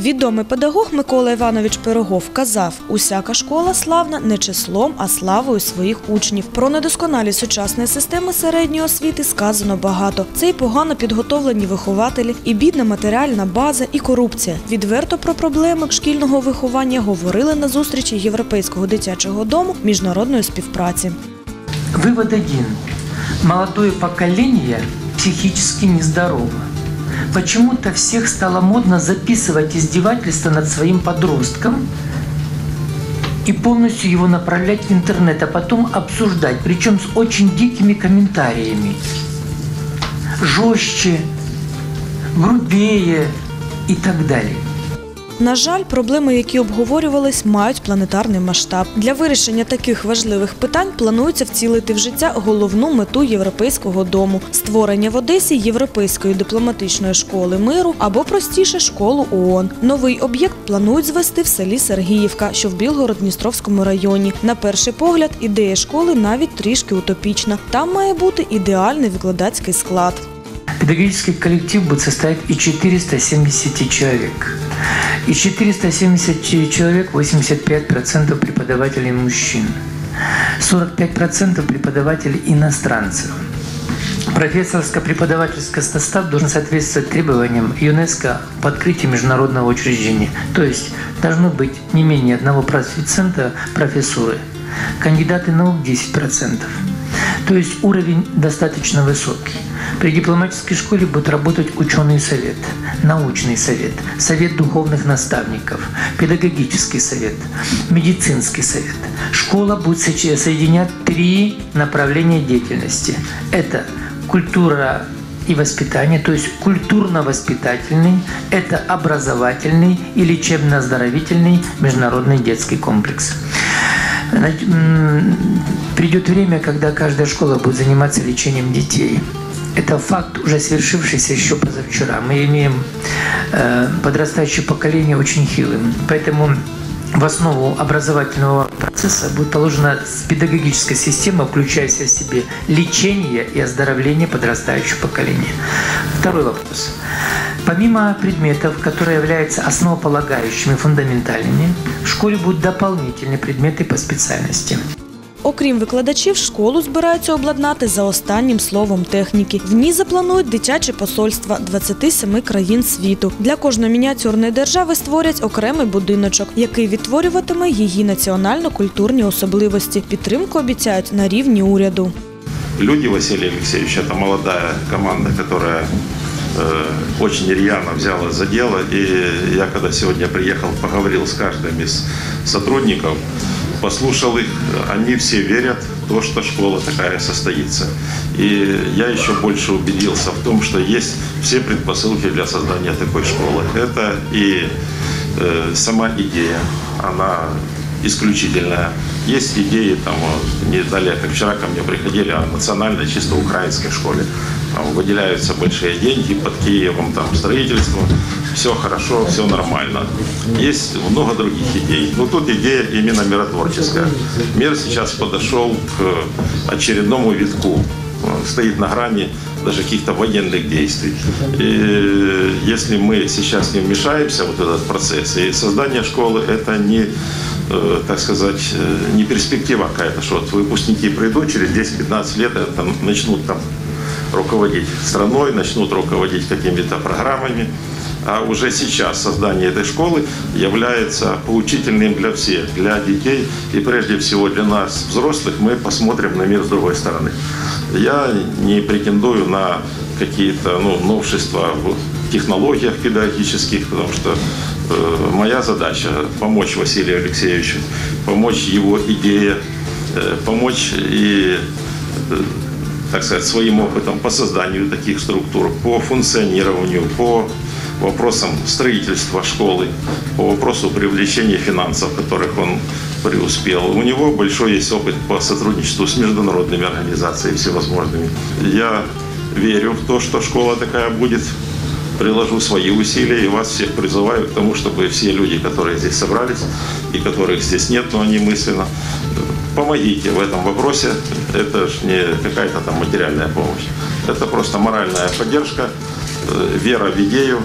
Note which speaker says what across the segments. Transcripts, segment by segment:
Speaker 1: Відомий педагог Микола Іванович Пирогов казав, усяка школа славна не числом, а славою своїх учнів. Про недосконалість сучасної системи середньої освіти сказано багато. Це і погано підготовлені вихователі, і бідна матеріальна база, і корупція. Відверто про проблеми шкільного виховання говорили на зустрічі Європейського дитячого дому міжнародної співпраці.
Speaker 2: Вывод один. Молодое поколение психически нездорово. Почему-то всех стало модно записывать издевательства над своим подростком и полностью его направлять в интернет, а потом обсуждать, причем с очень дикими комментариями. Жестче, грубее и так далее.
Speaker 1: На жаль, проблеми, які обговорювались, мають планетарний масштаб. Для вирішення таких важливих питань планується вцілити в життя головну мету європейського дому створення в Одесі європейської дипломатичної школи миру або простіше школу ООН. Новий об'єкт планують звести в селі Сергіївка, що в Білгород-Дністровському районі. На перший погляд, ідея школи навіть трішки утопічна. Там має бути ідеальний викладацький склад.
Speaker 2: Педагогический коллектив будет состоять из 470 человек. Из 470 человек 85% преподавателей мужчин, 45% преподавателей иностранцев. Профессорско-преподавательский состав должен соответствовать требованиям ЮНЕСКО по открытию международного учреждения. То есть должно быть не менее одного процента профессуры. Кандидаты наук 10%. То есть уровень достаточно высокий. При дипломатической школе будет работать ученый совет, научный совет, совет духовных наставников, педагогический совет, медицинский совет. Школа будет соединять три направления деятельности. Это культура и воспитание, то есть культурно-воспитательный, это образовательный и лечебно-оздоровительный международный детский комплекс. М, Придет время, когда каждая школа будет заниматься лечением детей. Это факт, уже свершившийся еще позавчера. Мы имеем э, подрастающее поколение очень хилым. Поэтому в основу образовательного процесса будет положена педагогическая система, включающая в себе лечение и оздоровление подрастающего поколения. Второй вопрос. Помимо предметов, которые являются основополагающими, фундаментальными, в школе будут дополнительные предметы по специальности.
Speaker 1: Окрім викладачів, школу збираються обладнати за останнім словом техніки. В ній запланують дитячі посольства 27 країн світу. Для кожної мініатюрної держави створять окремий будиночок, який відтворюватиме її національно-культурні особливості. Підтримку обіцяють на рівні уряду.
Speaker 3: Люди Василий Алексеевич, это молодая команда, которая э, очень рьяно взяла за дело. И я когда сегодня приехал, поговорил с каждым из сотрудников, послушал их, они все верят в то, что школа такая состоится. И я еще больше убедился в том, что есть все предпосылки для создания такой школы. Это и э, сама идея, она исключительная. Есть идеи, там, не далее, как вчера ко мне приходили, о национальной, чисто украинской школе. Там выделяются большие деньги под Киевом, там, строительство. Все хорошо, все нормально. Есть много других идей. Но тут идея именно миротворческая. Мир сейчас подошел к очередному витку. Стоит на грани даже каких-то военных действий. И если мы сейчас не вмешаемся в вот этот процесс, и создание школы это не, э, так сказать, э, не перспектива какая-то, что вот выпускники придут через 10-15 лет, это начнут там руководить страной, начнут руководить какими-то программами. А уже сейчас создание этой школы является поучительным для всех, для детей и прежде всего для нас, взрослых, мы посмотрим на мир с другой стороны. Я не претендую на какие-то ну, новшества в технологиях педагогических, потому что э, моя задача помочь Василию Алексеевичу, помочь его идее, э, помочь и э, так сказать, своим опытом по созданию таких структур, по функционированию, по вопросам строительства школы, по вопросу привлечения финансов, которых он преуспел. У него большой есть опыт по сотрудничеству с международными организациями всевозможными. Я верю в то, что школа такая будет. Приложу свои усилия и вас всех призываю к тому, чтобы все люди, которые здесь собрались и которых здесь нет, но они мысленно, помогите в этом вопросе. Это же не какая-то там материальная помощь. Это просто моральная поддержка, э, вера в идею,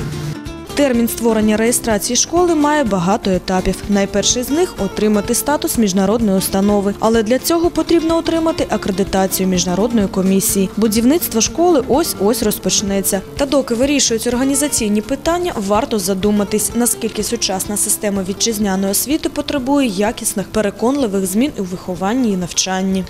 Speaker 1: Термін створення реєстрації школи має багато етапів. Найперший з них отримати статус міжнародної установи, але для цього потрібно отримати акредитацію міжнародної комісії. Будівництво школи ось ось розпочнеться. Та доки вирішують організаційні питання, варто задуматись, наскільки сучасна система вітчизняної освіти потребує якісних переконливих змін у вихованні і навчанні.